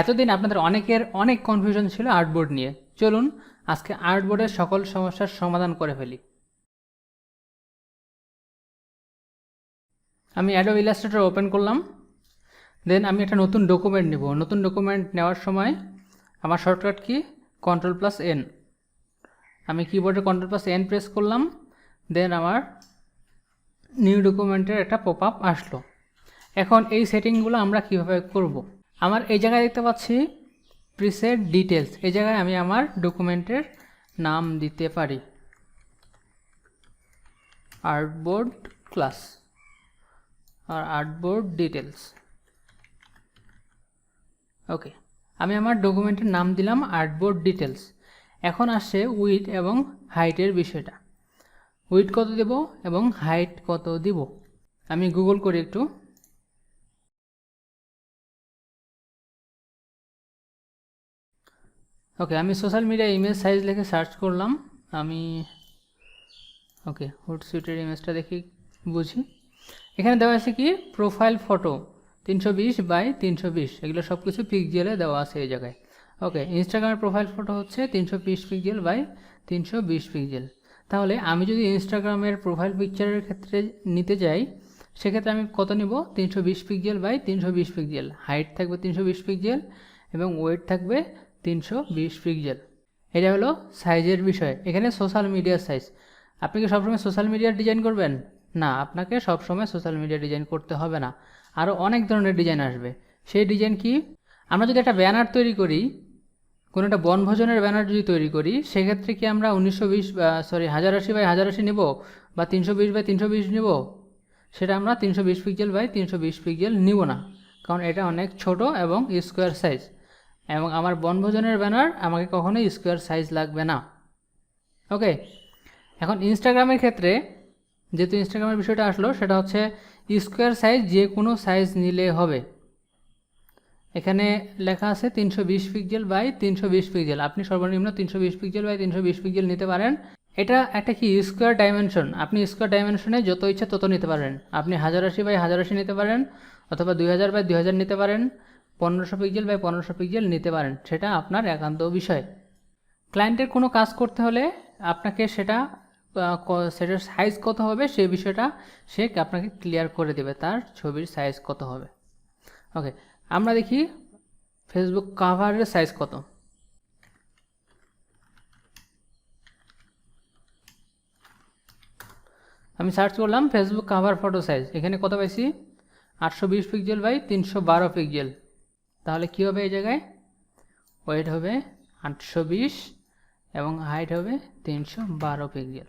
এতদিন আপনাদের অনেকের অনেক কনফিউশন ছিল আর্টবোর্ড নিয়ে। চলুন, আজকে আর্টবোর্ডের সকল সমস্যার সমাধান করে ফেলি। আমি অ্যাডো ইলাস্ট্রেটর ওপেন করলাম। দেন আমি একটা নতুন ডকুমেন্ট নেব। নতুন ডকুমেন্ট নেওয়ার সময় আমার shortcut key? Control plus N আমি কিবোর্ডে কন্ট্রোল প্লাস এন প্রেস করলাম। দেন আমার নিউ ডকুমেন্টের একটা পপ আপ আসলো। এখন এই সেটিংগুলো আমরা কীভাবে করব। আমার এই জায়গায় দেখতে পাচ্ছি প্রিসেট ডিটেলস এই জায়গায় আমি আমার ডকুমেন্টের নাম দিতে পারি। আর্টবোর্ড ক্লাস আর আর্টবোর্ড ডিটেলস ওকে আমি আমার ডকুমেন্টের নাম দিলাম আর্টবোর্ড ডিটেলস এখন আসছে উইথ এবং হাইটের বিষয়টা। উইথ কত দেব এবং হাইট কত দিব? আমি গুগল করি একটু ওকে আমি সোশ্যাল মিডিয়া ইমেজ সাইজ লিখে সার্চ করলাম। আমি ওকে হুড সুইটের ইমেজটা দেখি, বুঝি। এখানে দেওয়া আছে কি? প্রোফাইল ফটো তিনশো বিশ বাই তিনশো বিশ। এগুলো সব কিছু পিকজেলে দেওয়া আছে এই জায়গায়। ওকে ইনস্টাগ্রামের প্রোফাইল ফটো হচ্ছে তিনশো বিশ পিকজেল বাই তিনশো বিশ পিকজেল তাহলে আমি যদি ইনস্টাগ্রামের প্রোফাইল পিকচারের ক্ষেত্রে নিতে যাই, সেক্ষেত্রে আমি কত নিব? তিনশো বিশ পিকজেল বাই তিনশো বিশ পিকজেল হাইট থাকবে তিনশো বিশ পিকজেল এবং ওয়েট থাকবে তিনশো বিশ পিকজেল এটা হলো সাইজের বিষয়। এখানে সোশ্যাল মিডিয়ার সাইজ আপনি কি সবসময় সোশ্যাল মিডিয়ার ডিজাইন করবেন? না, আপনাকে সবসময় সোশ্যাল মিডিয়া ডিজাইন করতে হবে না। আরও অনেক ধরনের ডিজাইন আসবে। সেই ডিজাইন কি? আমরা যদি একটা ব্যানার তৈরি করি, কোনো একটা বনভোজনের ব্যানার যদি তৈরি করি, সেক্ষেত্রে কি আমরা উনিশশো বিশ সরি হাজার আশি বাই হাজার আশি নেব? বা তিনশো বিশ বাই তিনশো বিশ নেব? সেটা আমরা তিনশো বিশ পিক্সেল বাই তিনশো বিশ পিক্সেল নিব না। কারণ এটা অনেক ছোট এবং স্কোয়ার সাইজ এবং আমার বনভোজনের ব্যানার আমাকে কখনোই স্কোয়ার সাইজ লাগবে না। ওকে এখন ইনস্টাগ্রামের ক্ষেত্রে যেহেতু ইনস্টাগ্রামের বিষয়টা আসলো, সেটা হচ্ছে স্কোয়ার সাইজ যে কোনো সাইজ নিলে হবে। এখানে লেখা আছে তিনশো বিশ পিক্সেল বাই তিনশো বিশ পিক্সেল আপনি সর্বনিম্ন তিনশো বিশ পিক্সেল বাই তিনশো বিশ পিক্সেল নিতে পারেন। এটা একটা কি স্কোয়ার ডাইমেনশন আপনি স্কোয়ার ডাইমেনশনে যত ইচ্ছা তত নিতে পারেন। আপনি হাজার আশি বাই হাজার আশি নিতে পারেন, অথবা দুই হাজার বাই দুই হাজার নিতে পারেন। পনেরোশো পিক্সেল বাই পনেরোশো পিক্সেল নিতে পারেন, সেটা আপনার একান্ত বিষয়। ক্লায়েন্টের কোনো কাজ করতে হলে আপনাকে সেটা সেটার সাইজ কত হবে সেই বিষয়টা সে আপনাকে ক্লিয়ার করে দেবে, তার ছবির সাইজ কত হবে। ওকে আমরা দেখি ফেসবুক কাভারের সাইজ কত। আমি সার্চ করলাম ফেসবুক কাভার ফটো সাইজ এখানে কত পাইছি? আটশো বিশ পিক্সেল বাই তিনশো বারো পিক্সেল তাহলে কী হবে এই জায়গায়? ওয়েট হবে আটশো বিশ এবং হাইট হবে তিনশো বারো পিক্সেল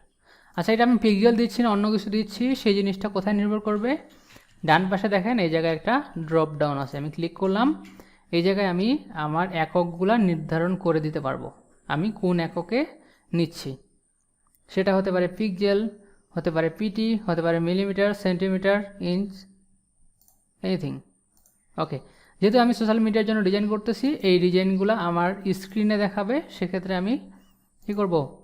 আচ্ছা এটা আমি পিক্সেল দিচ্ছি না, অন্য কিছু দিচ্ছি, সেই জিনিসটা কোথায় নির্ভর করবে? ডান পাশে দেখেন, এই জায়গায় একটা ড্রপ ডাউন আছে, আমি ক্লিক করলাম, এই জায়গায় আমি আমার এককগুলা নির্ধারণ করে দিতে পারব। আমি কোন এককে নিচ্ছি? সেটা হতে পারে পিক্সেল হতে পারে পিটি হতে পারে millimetre centimetre inch anything okay যেহেতু আমি সোশ্যাল মিডিয়ার জন্য ডিজাইন করতেছি, এই ডিজাইনগুলো আমার স্ক্রিনে দেখাবে, সেক্ষেত্রে আমি কী করব?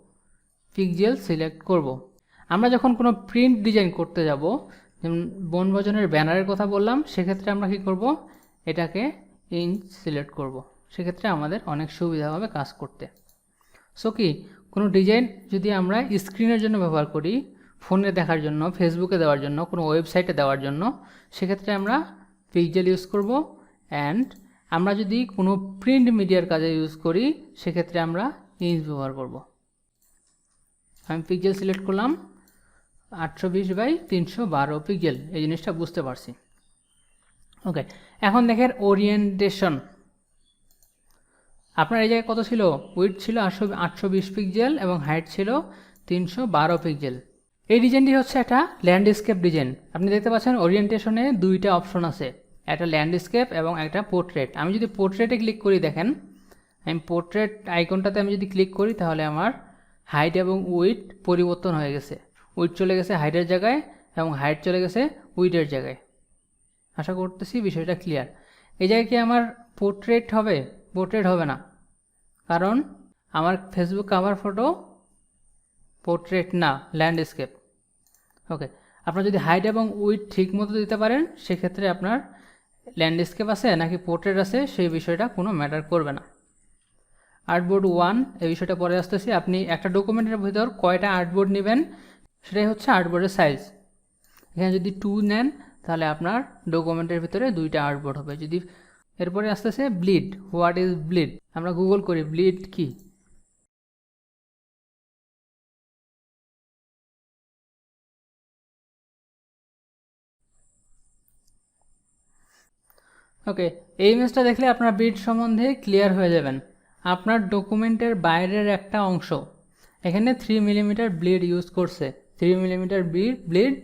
পিকজেল সিলেক্ট করব। আমরা যখন কোনো প্রিন্ট ডিজাইন করতে যাব, যেমন বনভোজনের ব্যানারের কথা বললাম, সেক্ষেত্রে আমরা কি করব? এটাকে ইঞ্চ সিলেক্ট করব। সেক্ষেত্রে আমাদের অনেক সুবিধা হবে কাজ করতে। সো কি? কোনো ডিজাইন যদি আমরা স্ক্রিনের জন্য ব্যবহার করি ফোনে দেখার জন্য ফেসবুকে দেওয়ার জন্য, কোনো ওয়েবসাইটে দেওয়ার জন্য, সেক্ষেত্রে আমরা পিকজেল ইউজ করব। অ্যান্ড আমরা যদি কোনো প্রিন্ট মিডিয়ার কাজে ইউজ করি, সেক্ষেত্রে আমরা ইঞ্চ ব্যবহার করব। আমি পিকজেল সিলেক্ট করলাম, আটশো বিশ বাই তিনশো বারো পিকজেল এই জিনিসটা বুঝতে পারছি। ওকে এখন দেখেন ওরিয়েন্টেশন আপনার এই জায়গায় কত ছিল? উইথ ছিল আটশো আটশো বিশ পিক্সেল এবং হাইট ছিল তিনশো বারো পিক্সেল এই ডিজাইনটি হচ্ছে একটা ল্যান্ডস্কেপ ডিজাইন আপনি দেখতে পাচ্ছেন ওরিয়েন্টেশনে দুইটা অপশন আছে। একটা ল্যান্ডস্কেপ এবং একটা পোর্ট্রেট আমি যদি পোর্ট্রেটে ক্লিক করি, দেখেন, আমি পোর্ট্রেট আইকনটাতে আমি যদি ক্লিক করি, তাহলে আমার হাইট এবং উইথ পরিবর্তন হয়ে গেছে। উইথ চলে গেছে হাইটের জায়গায় এবং হাইট চলে গেছে উইথের জায়গায়। আশা করতেছি বিষয়টা ক্লিয়ার এই জায়গায় কি আমার পোর্ট্রেট হবে? পোর্ট্রেট হবে না। কারণ আমার ফেসবুক কাভার ফটো পোর্ট্রেট না ল্যান্ডস্কেপ ওকে আপনার যদি হাইট এবং উইথ ঠিক মতো দিতে পারেন, সেক্ষেত্রে আপনার ল্যান্ডস্কেপ আছে নাকি পোর্ট্রেট আছে, সেই বিষয়টা কোনো ম্যাটার করবে না। আর্টবোর্ড ওয়ান, এই বিষয়টা পরে আসতেছি। আপনি একটা ডকুমেন্টের ভিতর কয়টা আর্টবোর্ড নেবেন, সেটাই হচ্ছে আর্টবোর্ডের সাইজ। এখানে যদি টু নেন, তাহলে আপনার ডকুমেন্টের ভিতরে দুইটা আর্টবোর্ড হবে। যদি এরপরে আসতেছে ব্লিড, হোয়াট ইজ ব্লিড? আমরা গুগল করি, ব্লিড কি? ওকে এই ইমেজটা দেখলে আপনার ব্লিড সম্বন্ধে ক্লিয়ার হয়ে যাবেন। আপনার ডকুমেন্টের বাইরের একটা অংশ। এখানে থ্রি মিলিমিটার ব্লিড ইউজ করছে। Three millimetre bleed bleed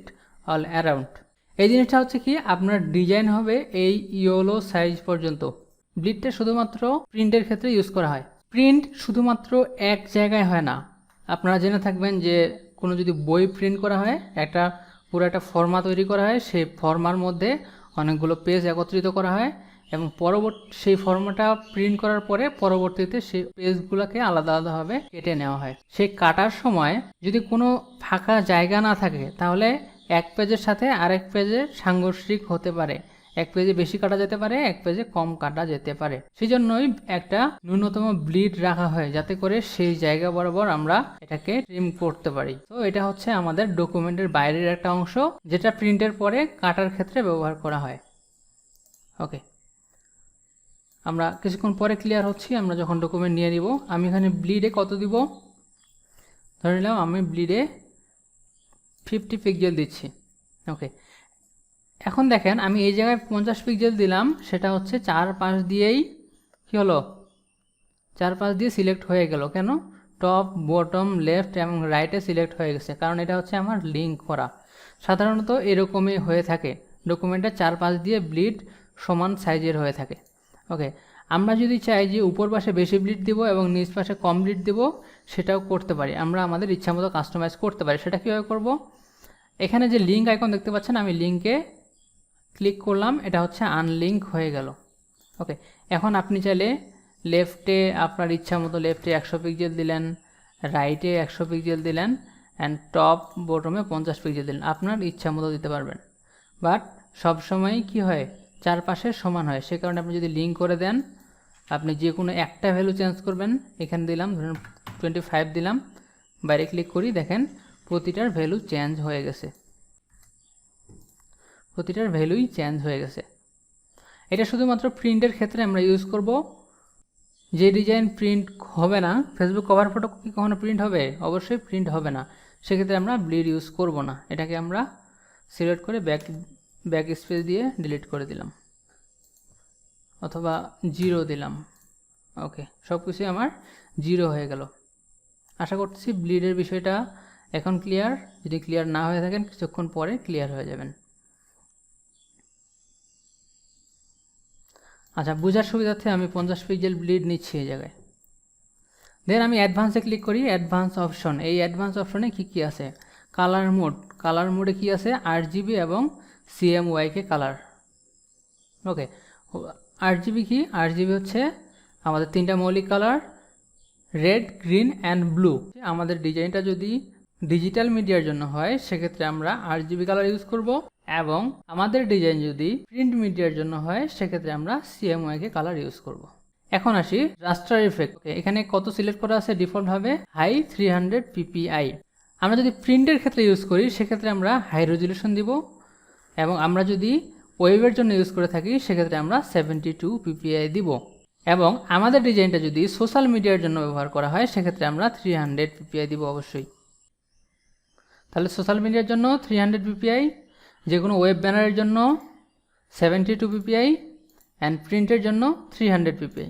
all around এই জিনিসটা হচ্ছে কি, আপনার ডিজাইন হবে এই ইয়োলো সাইজ পর্যন্ত। ব্লিডটা শুধুমাত্র প্রিন্টের ক্ষেত্রে ইউজ করা হয়। প্রিন্ট শুধুমাত্র এক জায়গায় হয় না। আপনারা জেনে থাকবেন যে কোনো যদি বই প্রিন্ট করা হয়, একটা পুরো একটা ফর্মা তৈরি করা হয়, সেই ফর্মার মধ্যে অনেকগুলো পেজ একত্রিত করা হয় এবং পরবর্তী সেই ফর্মটা প্রিন্ট করার পরে পরবর্তীতে সেই পেজগুলোকে আলাদা আলাদাভাবে কেটে নেওয়া হয়। সেই কাটার সময় যদি কোনো ফাঁকা জায়গা না থাকে তাহলে এক পেজের সাথে আরেক পেজের সাংঘর্ষিক হতে পারে। এক পেজে বেশি কাটা যেতে পারে, এক পেজে কম কাটা যেতে পারে। সেই জন্যই একটা ন্যূনতম ব্লিড রাখা হয় যাতে করে সেই জায়গা বরাবর আমরা এটাকে ট্রিম করতে পারি। তো এটা হচ্ছে আমাদের ডকুমেন্টের বাইরের একটা অংশ, যেটা প্রিন্টের পরে কাটার ক্ষেত্রে ব্যবহার করা হয়। ওকে আমরা কিছুক্ষণ পরে ক্লিয়ার হচ্ছি, আমরা যখন ডকুমেন্ট নিয়ে নিব, আমি এখানে ব্লিডে কত দিব? ধরে নিলাম আমি ব্লিডে ফিফটি পিক্সেল দিচ্ছি। ওকে এখন দেখেন, আমি এই জায়গায় পঞ্চাশ পিক্সেল দিলাম, সেটা হচ্ছে চার পাঁচ দিয়েই কী হলো? চার পাঁচ দিয়ে সিলেক্ট হয়ে গেল কেন? টপ বটম লেফট এবং রাইটে সিলেক্ট হয়ে গেছে, কারণ এটা হচ্ছে আমার লিঙ্ক করা। সাধারণত এরকমই হয়ে থাকে। ডকুমেন্টটা চার পাঁচ দিয়ে ব্লিড সমান সাইজের হয়ে থাকে। ওকে আমরা যদি চাই যে উপর পাশে বেশি ব্লিড দিব এবং নিচ পাশে কম ব্লিড দিব, সেটাও করতে পারি। আমরা আমাদের ইচ্ছা মতো কাস্টমাইজ করতে পারি। সেটা কীভাবে করব? এখানে যে লিঙ্ক আইকন দেখতে পাচ্ছেন, আমি লিঙ্কে ক্লিক করলাম, এটা হচ্ছে আনলিঙ্ক হয়ে গেল। ওকে এখন আপনি চাইলে লেফটে আপনার ইচ্ছা মতো লেফটে একশো পিক্সেল দিলেন রাইটে একশো পিক্সেল দিলেন অ্যান্ড টপ বটমে পঞ্চাশ পিক্সেল দিলেন। আপনার ইচ্ছা মতো দিতে পারবেন। বাট সবসময়ই কি হয়, চারপাশে সমান হয়। সে কারণে আপনি যদি লিঙ্ক করে দেন, আপনি যে কোনো একটা ভ্যালু চেঞ্জ করবেন। এখানে দিলাম, ধরুন টোয়েন্টি ফাইভ দিলাম, বাইরে ক্লিক করি, দেখেন প্রতিটার ভ্যালু চেঞ্জ হয়ে গেছে। প্রতিটার ভ্যালুই চেঞ্জ হয়ে গেছে। এটা শুধুমাত্র প্রিন্টের ক্ষেত্রে আমরা ইউজ করব। যে ডিজাইন প্রিন্ট হবে না ফেসবুক কভার ফটো কি কখনো প্রিন্ট হবে? অবশ্যই প্রিন্ট হবে না। সেক্ষেত্রে আমরা ব্লিড ইউজ করব না। এটাকে আমরা সিলেক্ট করে ব্যাক ব্যাক স্পেস দিয়ে ডিলিট করে দিলাম। অথবা জিরো দিলাম। ওকে সব কিছুই আমার জিরো হয়ে গেল। আশা করতেছি ব্লিডের বিষয়টা এখন ক্লিয়ার যদি ক্লিয়ার না হয়ে থাকেন, কিছুক্ষণ পরে ক্লিয়ার হয়ে যাবেন। আচ্ছা বোঝার সুবিধার্থে আমি পঞ্চাশ পিক্সেল ব্লিড নিচ্ছি এই জায়গায়। দেন আমি অ্যাডভান্সে ক্লিক করি অ্যাডভান্স অপশন এই অ্যাডভান্স অপশনে কী কী আছে? কালার মোড কালার মোডে কী আছে? আট জিবি এবং সিএমওয়াইকে কালার ওকে আট জিবি কি? আট জিবি হচ্ছে আমাদের তিনটা মৌলিক colour red green and blue আমাদের ডিজাইনটা যদি ডিজিটাল মিডিয়ার জন্য হয়, সেক্ষেত্রে আমরা আট জিবি কালার ইউজ করব। এবং আমাদের ডিজাইন যদি প্রিন্ট মিডিয়ার জন্য হয়, সেক্ষেত্রে আমরা সিএমওয়াইকে কালার ইউজ করব। এখন আসি রাস্টার ইফেক্ট এখানে কত সিলেক্ট করা আছে? ডিফল্টভাবে হাই থ্রি হান্ড্রেড পিপিআই আমরা যদি প্রিন্টের ক্ষেত্রে ইউজ করি, সেক্ষেত্রে আমরা হাই রেজুলেশন দিব এবং আমরা যদি ওয়েবের জন্য ইউজ করে থাকি, সেক্ষেত্রে আমরা সেভেন্টি টু পিপিআই দিব। এবং আমাদের ডিজাইনটা যদি সোশ্যাল মিডিয়ার জন্য ব্যবহার করা হয়, সেক্ষেত্রে আমরা থ্রি হান্ড্রেড পিপিআই দিব অবশ্যই। তাহলে সোশ্যাল মিডিয়ার জন্য থ্রি হান্ড্রেড পিপিআই যে কোনো ওয়েব ব্যানারের জন্য সেভেন্টি টু পিপিআই অ্যান্ড প্রিন্টের জন্য থ্রি হান্ড্রেড পিপিআই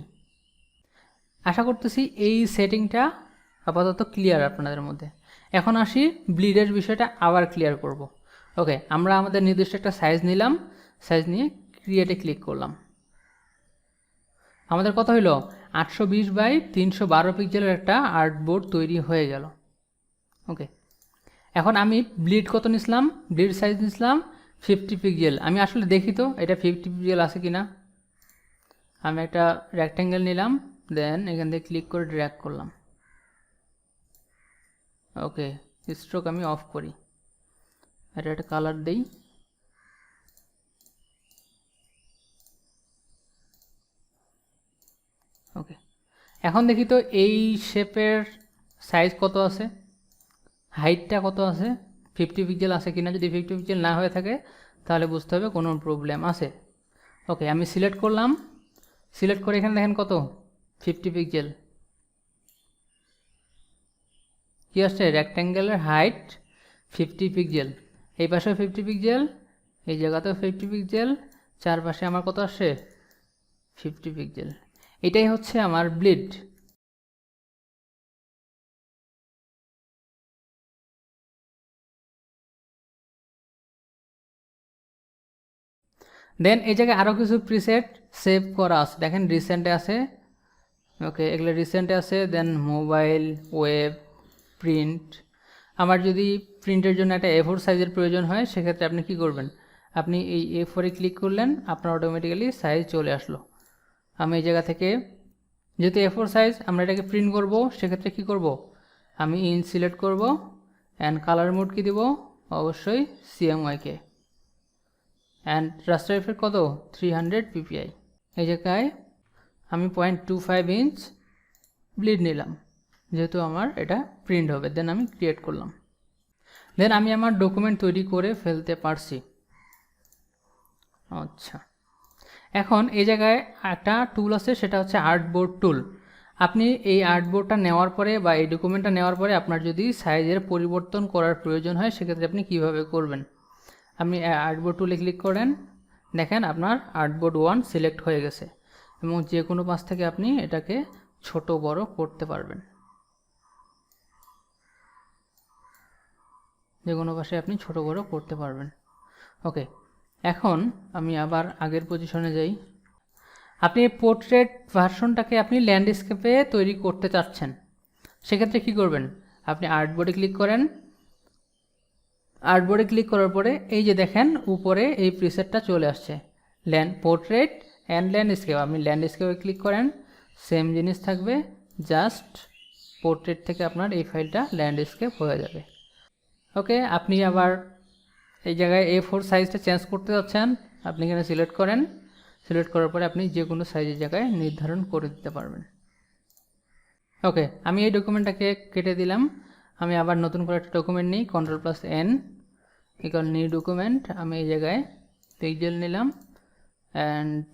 আশা করতেছি এই সেটিংটা আপাতত ক্লিয়ার আপনাদের মধ্যে। এখন আসি ব্লিডের বিষয়টা আবার ক্লিয়ার করব। ওকে আমরা আমাদের নির্দিষ্ট একটা সাইজ নিলাম। সাইজ নিয়ে ক্রিয়েটে ক্লিক করলাম। আমাদের কথা হইল আটশো বিশ বাই তিনশো বারো পিক্সেলের একটা আর্টবোর্ড তৈরি হয়ে গেল। ওকে এখন আমি ব্লিড কত নিছিলাম? ব্লিড সাইজ নিছিলাম ফিফটি পিক্সেল আমি আসলে দেখি তো, এটা ফিফটি পিক্সেল আছে কি না আমি একটা রেক্ট্যাঙ্গেল নিলাম দেন এখান থেকে ক্লিক করে ড্র্যাক করলাম। ওকে স্ট্রোক আমি অফ করি। এটা একটা কালার দেই। ওকে এখন দেখি তো এই শেপের সাইজ কত আছে? হাইটটা কত আছে? ফিফটি পিক্সেল আছে কিনা যদি ফিফটি পিক্সেল না হয়ে থাকে, তাহলে বুঝতে হবে কোনো প্রবলেম আছে। ওকে আমি সিলেক্ট করলাম। সিলেক্ট করে এখানে দেখেন কত? ফিফটি পিক্সেল কী আসছে? রেক্ট্যাঙ্গেলের হাইট ফিফটি পিক্সেল এই পাশেও ফিফটি পিক্সেল এই জায়গাতেও ফিফটি পিক্সেল চারপাশে আমার কত আসছে? ফিফটি পিক্সেল এটাই হচ্ছে আমার ব্লিড দেন এই জায়গায় আরও কিছু প্রিসেট সেভ করা আছে। দেখেন রিসেন্টে আছে। ওকে এগুলো রিসেন্টে আছে। দেন মোবাইল ওয়েব প্রিন্ট আমার যদি প্রিন্টের জন্য একটা এ ফোর সাইজের প্রয়োজন হয়, সেক্ষেত্রে আপনি কি করবেন? আপনি এই এ ফোরে ক্লিক করলেন, আপনার অটোমেটিক্যালি সাইজ চলে আসলো। আমি এই জায়গা থেকে যেহেতু এ ফোর সাইজ আমরা এটাকে প্রিন্ট করব, সেক্ষেত্রে কি করব? আমি ইন সিলেক্ট করব অ্যান্ড কালার মোড কি দিব? অবশ্যই সিএমওয়াইকে অ্যান্ড রাস্টার কত? থ্রি হান্ড্রেড পিপিআই এই জায়গায় আমি point two five inch bleed নিলাম। যেহেতু আমার এটা প্রিন্ট হবে দেন আমি ক্রিয়েট করলাম। দেন আমি আমার ডকুমেন্ট তৈরি করে ফেলতে পারছি। আচ্ছা। এখন এই জায়গায় একটা টুল আছে, সেটা হচ্ছে আর্টবোর্ড টুল আপনি এই আর্টবোর্ডটা নেওয়ার পরে বা এই ডকুমেন্টটা নেওয়ার পরে আপনার যদি সাইজের পরিবর্তন করার প্রয়োজন হয়, সেক্ষেত্রে আপনি কীভাবে করবেন? আপনি আর্টবোর্ড টুলে ক্লিক করেন, দেখেন আপনার আর্টবোর্ড ওয়ান সিলেক্ট হয়ে গেছে এবং যে কোনো পাশ থেকে আপনি এটাকে ছোট বড় করতে পারবেন। যে কোনো পাশে আপনি ছোট বড় করতে পারবেন। ওকে এখন আমি আবার আগের পজিশনে যাই। আপনি পোর্ট্রেট ভার্সনটাকে আপনি ল্যান্ডস্কেপে তৈরি করতে চাচ্ছেন, সেক্ষেত্রে কি করবেন? আপনি আর্টবোর্ডে ক্লিক করেন আর্টবোর্ডে ক্লিক করার পরে, এই যে দেখেন, উপরে এই প্রিসেটটা চলে আসছে। ল্যান্ড পোর্ট্রেট অ্যান্ড ল্যান্ডস্কেপ আপনি ল্যান্ডস্কেপে ক্লিক করেন সেম জিনিস থাকবে জাস্ট পোর্ট্রেট থেকে আপনার এই ফাইলটা ল্যান্ডস্কেপ হয়ে যাবে। ওকে আপনি আবার এই জায়গায় এ ফোর সাইজটা চেঞ্জ করতে যাচ্ছেন, আপনি এখানে সিলেক্ট করেন। সিলেক্ট করার পরে আপনি যে কোনো সাইজের জায়গায় নির্ধারণ করে দিতে পারবেন। ওকে আমি এই ডকুমেন্টটাকে কেটে দিলাম। আমি আবার নতুন করে একটা ডকুমেন্ট নিই control plus N equal new document আমি এই জায়গায় পিকজেল নিলাম অ্যান্ড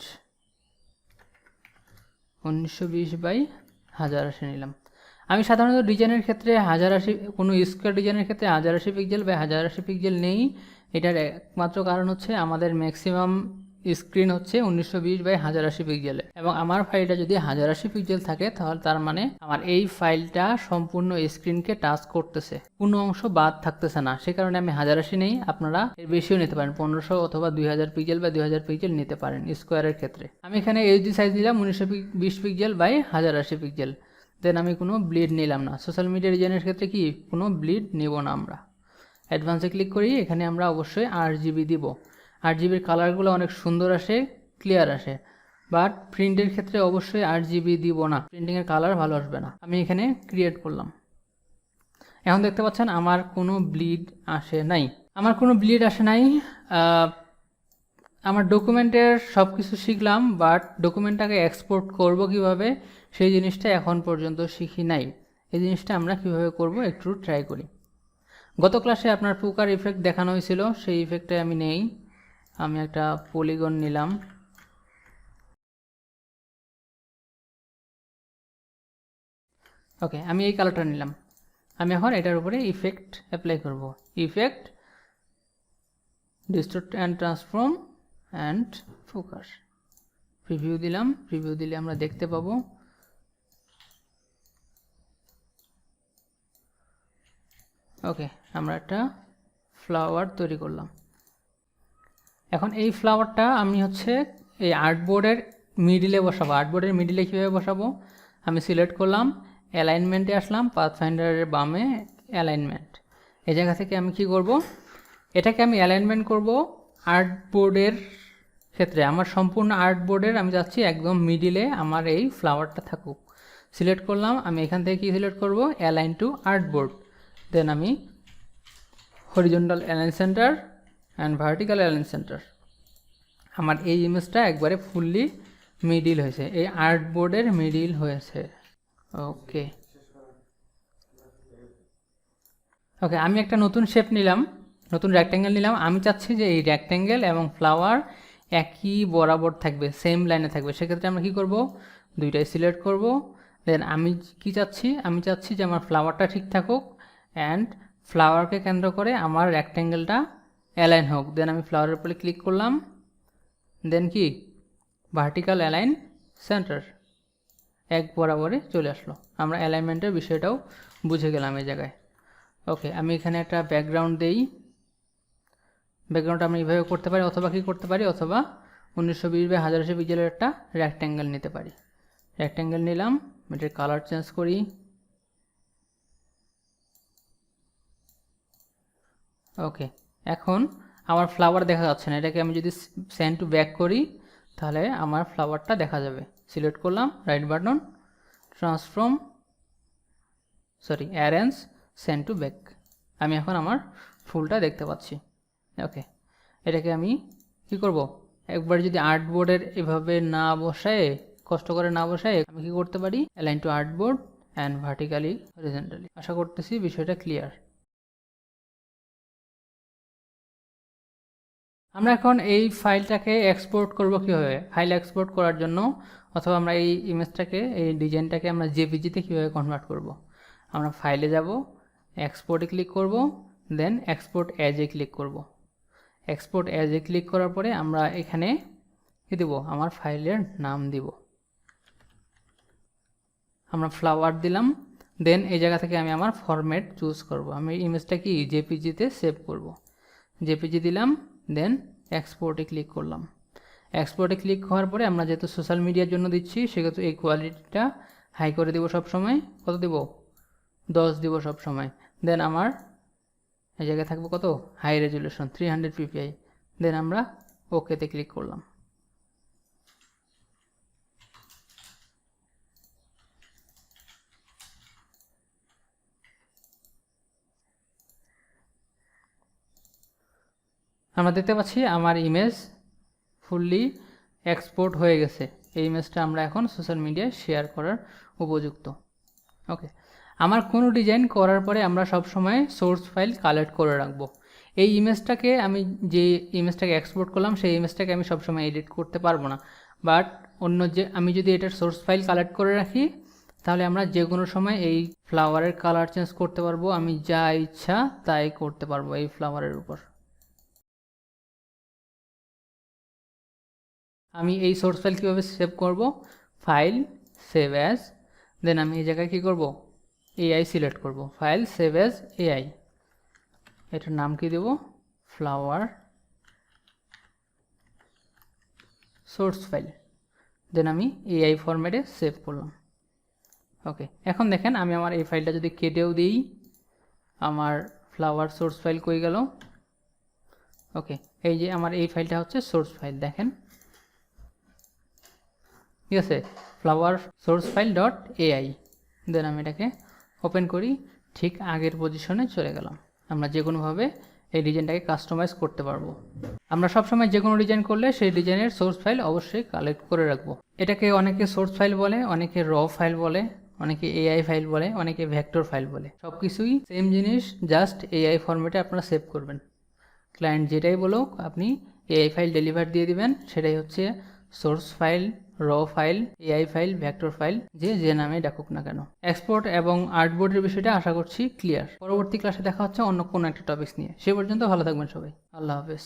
উনিশশো বিশ বাই হাজার আশি নিলাম। আমি সাধারণত ডিজাইনের ক্ষেত্রে হাজার আশি, কোনো স্কোয়ার ডিজাইনের ক্ষেত্রে হাজার আশি পিক্সেল বা হাজার আশি পিক্সেল নেই। এটার একমাত্র কারণ হচ্ছে আমাদের ম্যাক্সিমাম স্ক্রিন হচ্ছে উনিশশো বিশ বাই হাজার আশি পিক্সেলের এবং আমার ফাইলটা যদি হাজার আশি পিক্সেল থাকে, তাহলে তার মানে আমার এই ফাইলটা সম্পূর্ণ স্ক্রিনকে টাচ করতেছে। কোনো অংশ বাদ থাকতেছে না। সে কারণে আমি হাজার আশি নেই, আপনারা এর বেশিও নিতে পারেন। পনেরোশো অথবা দুই হাজার পিক্সেল বা দুই হাজার পিক্সেল নিতে পারেন স্কোয়ারের ক্ষেত্রে। আমি এখানে এইচডি সাইজ নিলাম উনিশশো বিশ পিক্সেল বাই হাজার আশি পিক্সেল দেন আমি কোনো ব্লিড নিলাম না। সোশ্যাল মিডিয়া ডিজাইনের ক্ষেত্রে কি? কোনো ব্লিড নেব না আমরা। অ্যাডভান্সে ক্লিক করি, এখানে আমরা অবশ্যই আট জিবি দিব। আট জিবির কালারগুলো অনেক সুন্দর আসে ক্লিয়ার আসে। বাট প্রিন্টের ক্ষেত্রে অবশ্যই আট জিবি দিব না। প্রিন্টিংয়ের কালার ভালো আসবে না। আমি এখানে ক্রিয়েট করলাম। এখন দেখতে পাচ্ছেন আমার কোনো ব্লিড আসে নাই। আমার কোনো ব্লিড আসে নাই। আমার ডকুমেন্টের সব কিছু শিখলাম বাট ডকুমেন্টটাকে এক্সপোর্ট করব কীভাবে, সেই জিনিসটা এখন পর্যন্ত শিখি নাই। এই জিনিসটা আমরা কীভাবে করব একটু ট্রাই করি। গত ক্লাসে আপনার পুকার ইফেক্ট দেখানো হয়েছিল, সেই ইফেক্টে আমি নেই। আমি একটা পলিগন নিলাম। ওকে আমি এই কালারটা নিলাম। আমি এখন এটার উপরে ইফেক্ট অ্যাপ্লাই করব। Effect distort and transform and focus preview দিলাম। প্রিভিউ দিলে আমরা দেখতে পাবো। ওকে আমরা একটা ফ্লাওয়ার তৈরি করলাম। এখন এই ফ্লাওয়ারটা আমি হচ্ছে এই আর্টবোর্ডের মিডিলে বসাবো। আর্টবোর্ডের মিডিলে কীভাবে বসাবো? আমি সিলেক্ট করলাম অ্যালাইনমেন্টে আসলাম পাথফাইন্ডারের বামে অ্যালাইনমেন্ট এই জায়গা থেকে আমি কি করব? এটাকে আমি অ্যালাইনমেন্ট করব আর্টবোর্ডের ক্ষেত্রে। আমার সম্পূর্ণ আর্টবোর্ডের আমি যাচ্ছি একদম মিডিলে আমার এই ফ্লাওয়ারটা থাকুক। সিলেক্ট করলাম, আমি এখান থেকে কি সিলেক্ট করব? অ্যালাইন টু আর্টবোর্ড দেন আমি horizontal align centre and vertical align centre আমার এই ইমেজটা একবারে ফুললি মিডিল হয়েছে। এই আর্টবোর্ডের মিডিল হয়েছে। ওকে ওকে আমি একটা নতুন শেপ নিলাম। নতুন রেক্ট্যাঙ্গেল নিলাম। আমি চাচ্ছি যে এই রেক্ট্যাঙ্গেল এবং ফ্লাওয়ার একই বরাবর থাকবে সেম লাইনে থাকবে। সেক্ষেত্রে আমরা কী করব? দুইটাই সিলেক্ট করব। দেন আমি কি চাচ্ছি? আমি চাচ্ছি যে আমার ফ্লাওয়ারটা ঠিক থাকুক অ্যান্ড ফ্লাওয়ারকে কেন্দ্র করে আমার রেক্ট্যাঙ্গেলটা অ্যালাইন হোক। দেন আমি ফ্লাওয়ারের উপরে ক্লিক করলাম। দেন কি? ভার্টিক্যাল অ্যালাইন সেন্টার এক বরাবরে চলে আসলো। আমরা অ্যালাইনমেন্টের বিষয়টাও বুঝে গেলাম এই জায়গায়। ওকে আমি এখানে একটা ব্যাকগ্রাউন্ড দেই। ব্যাকগ্রাউন্ড আমি এইভাবে করতে পারি অথবা কি করতে পারি? অথবা উনিশশো বিশ বাই হাজারশো পিক্সেলের একটা রেক্ট্যাঙ্গেল নিতে পারি। রেক্ট্যাঙ্গেল নিলাম, এটার কালার চেঞ্জ করি। ওকে এখন আমার ফ্লাওয়ার দেখা যাচ্ছে না। এটাকে আমি যদি সেন্ড টু ব্যাক করি, তাহলে আমার ফ্লাওয়ারটা দেখা যাবে। সিলেক্ট করলাম right button transform sorry arrange send to back আমি এখন আমার ফুলটা দেখতে পাচ্ছি। ওকে এটাকে আমি কি করব? একবার যদি আর্টবোর্ডের এভাবে না বসায়, কষ্ট করে না বসায়, আমি কি করতে পারি? Align to artboard and vertically horizontally আশা করতেছি বিষয়টা ক্লিয়ার আমরা এখন এই ফাইলটাকে এক্সপোর্ট করব কীভাবে? ফাইল এক্সপোর্ট করার জন্য, অথবা আমরা এই ইমেজটাকে এই ডিজাইনটাকে আমরা জেপিজিতে কীভাবে কনভার্ট করব। আমরা ফাইলে যাব এক্সপোর্টে ক্লিক করব দেন এক্সপোর্ট অ্যাজে ক্লিক করব। এক্সপোর্ট অ্যাজে ক্লিক করার পরে আমরা এখানে কী দেবো? আমার ফাইলের নাম দিব। আমরা ফ্লাওয়ার দিলাম দেন এই জায়গা থেকে আমি আমার ফরম্যাট চুজ করব। আমি ইমেজটা কি জেপিজিতে সেভ করব। জেপিজি দিলাম দেন এক্সপোর্টে ক্লিক করলাম। এক্সপোর্টে ক্লিক হওয়ার পরে আমরা যেহেতু সোশ্যাল মিডিয়ার জন্য দিচ্ছি, সেহেতু এই কোয়ালিটিটা হাই করে দেবো সময় কত দেব? দশ দিব সময় দেন আমার, এই জায়গায় থাকব কত? High resolution three hundred PPI then আমরা ওকেতে ক্লিক করলাম। আমরা দেখতে পাচ্ছি আমার ইমেজ ফুললি এক্সপোর্ট হয়ে গেছে। এই ইমেজটা আমরা এখন সোশ্যাল মিডিয়ায় শেয়ার করার উপযুক্ত। ওকে আমার কোনো ডিজাইন করার পরে আমরা সব সময় সোর্স ফাইল কালেক্ট করে রাখব। এই ইমেজটাকে আমি যে ইমেজটাকে এক্সপোর্ট করলাম, সেই ইমেজটাকে আমি সবসময় এডিট করতে পারব না। বাট অন্য যে, আমি যদি এটার সোর্স ফাইল কালেক্ট করে রাখি, তাহলে আমরা যে কোনো সময় এই ফ্লাওয়ারের কালার চেঞ্জ করতে পারব। আমি যা ইচ্ছা তাই করতে পারব এই ফ্লাওয়ারের উপর। আমি এই সোর্স ফাইল কীভাবে সেভ করব? ফাইল সেভ অ্যাজ দেন আমি এই জায়গায় কী করব? এআই সিলেক্ট করব। ফাইল সেভ অ্যাজ এআই এটার নাম কি দেব? ফ্লাওয়ার সোর্স ফাইল দেন আমি এআই ফরম্যাটে সেভ করলাম। ওকে এখন দেখেন আমি আমার এই ফাইলটা যদি কেটেও দিই, আমার ফ্লাওয়ার সোর্স ফাইল কই গেল? ওকে এই যে আমার এই ফাইলটা হচ্ছে সোর্স ফাইল দেখেন। ঠিক আছে? Flower source file dot AI then আমি এটাকে ওপেন করি, ঠিক আগের পজিশনে চলে গেলাম। আমরা যে কোনোভাবে এই ডিজাইনটাকে কাস্টমাইজ করতে পারব। আমরা সবসময় যে কোনো ডিজাইন করলে সেই ডিজাইনের সোর্স ফাইল অবশ্যই কালেক্ট করে রাখব। এটাকে অনেকে সোর্স ফাইল বলে, অনেকে র ফাইল বলে, অনেকে এআই ফাইল বলে, অনেকে ভ্যাক্টর ফাইল বলে। সব কিছুই সেম জিনিস জাস্ট এআই ফরম্যাটে আপনারা সেভ করবেন। ক্লায়েন্ট যেটাই বলুক, আপনি এআই ফাইল ডেলিভার দিয়ে দিবেন, সেটাই হচ্ছে সোর্স ফাইল র file AI file vector file যে যে নামে ডাকুক না কেন। এক্সপোর্ট এবং আর্টবোর্ডের বিষয়টা আশা করছি ক্লিয়ার পরবর্তী ক্লাসে দেখা হচ্ছে অন্য কোনো একটা টপিক্স নিয়ে। সে পর্যন্ত ভালো থাকবেন সবাই। আল্লাহ হাফেজ।